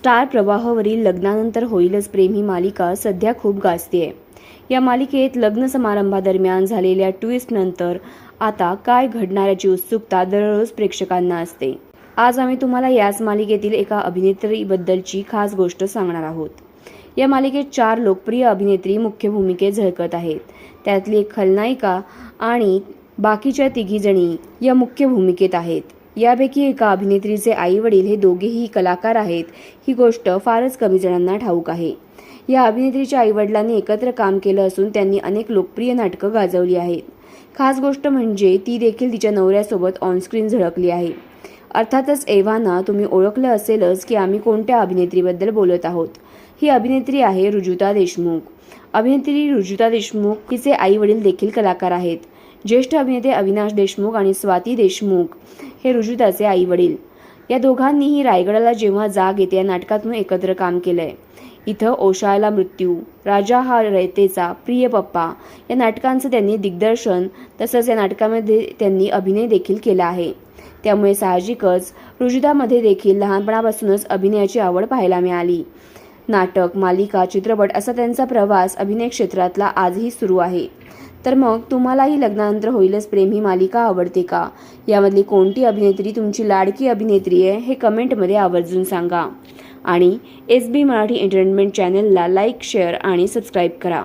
Star प्रवाहावरील लग्नानंतर होईलच प्रेम ही मालिका सध्या खूप गाजतीये. या मालिकेत लग्न समारंभादरम्यान झालेल्या ट्विस्टनंतर आता काय घडणार याची उत्सुकता दररोज प्रेक्षकांना असते. आज आम्ही तुम्हाला याच मालिकेतील एका अभिनेत्रीबद्दलची खास गोष्ट सांगणार आहोत. या मालिकेत चार लोकप्रिय अभिनेत्री मुख्य भूमिकेत झळकत आहेत. त्यातली एक खलनायिका आणि बाकीच्या तिघीजणी या मुख्य भूमिकेत आहेत. यापैकी एका अभिनेत्रीचे आई वडील हे दोघेही कलाकार आहेत. ही गोष्ट फारच कमी जणांना ठाऊक आहे. या अभिनेत्रीच्या आईवडिलांनी एकत्र काम केलं असून त्यांनी अनेक लोकप्रिय नाटकं गाजवली आहेत. खास गोष्ट म्हणजे ती देखील तिच्या नवऱ्यासोबत ऑनस्क्रीन झळकली आहे. अर्थातच एव्हाना तुम्ही ओळखलं असेलच की आम्ही कोणत्या अभिनेत्रीबद्दल बोलत आहोत. ही अभिनेत्री आहे रुजुता देशमुख. अभिनेत्री रुजुता देशमुख तिचे आई वडील देखील कलाकार आहेत. ज्येष्ठ अभिनेते अविनाश देशमुख आणि स्वाती देशमुख हे रुजुताचे आई वडील. या दोघांनीही रायगडाला जेव्हा जाग येते या नाटकातून एकत्र काम केलंय. इथं ओशाळला मृत्यू राजा हा रयतेचा प्रिय पप्पा या नाटकांचं त्यांनी दिग्दर्शन तसंच या नाटकामध्ये त्यांनी अभिनय देखील केला आहे. त्यामुळे साहजिकच रुजुदामध्ये देखील लहानपणापासूनच अभिनयाची आवड पाहायला मिळाली. नाटक मालिका चित्रपट असा त्यांचा प्रवास अभिनय क्षेत्रातला आजही सुरू आहे. तर मग तुम्हालाही लग्नानंतर होईलच प्रेम ही मालिका आवडते का? यामधली कोणती अभिनेत्री तुमची लाडकी अभिनेत्री आहे हे कमेंटमध्ये आवर्जून सांगा. आणि एस बी मराठी एंटरटेनमेंट चॅनलला लाईक शेअर आणि सबस्क्राईब करा.